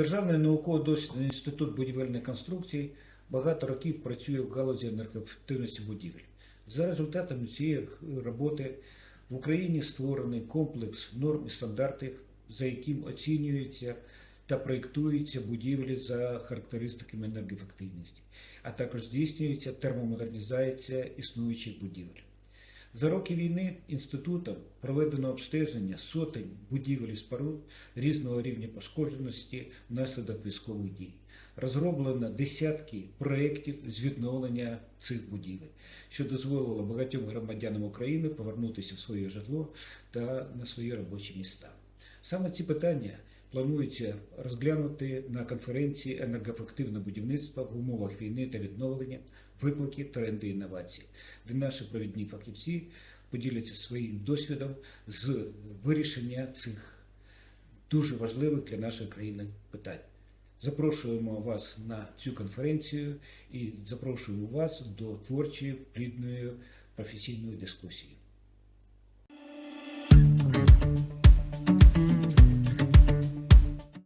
Державний науково-дослідний інститут будівельних конструкцій багато років працює в галузі енергоефективності будівель. За результатами цієї роботи в Україні створений комплекс норм і стандартів, за яким оцінюються та проєктуються будівлі за характеристиками енергоефективності, а також здійснюється термомодернізація існуючих будівель. За роки війни інститутом проведено обстеження сотень будівель і споруд різного рівня пошкодженості внаслідок військових дій. Розроблено десятки проєктів з відновлення цих будівель, що дозволило багатьом громадянам України повернутися в своє житло та на свої робочі міста. Саме ці питання планується розглянути на конференції енергоефективне будівництво в умовах війни та відновлення, виклики, тренди інновації, де наші провідні фахівці поділяться своїм досвідом з вирішення цих дуже важливих для нашої країни питань. Запрошуємо вас на цю конференцію і запрошуємо вас до творчої плідної професійної дискусії.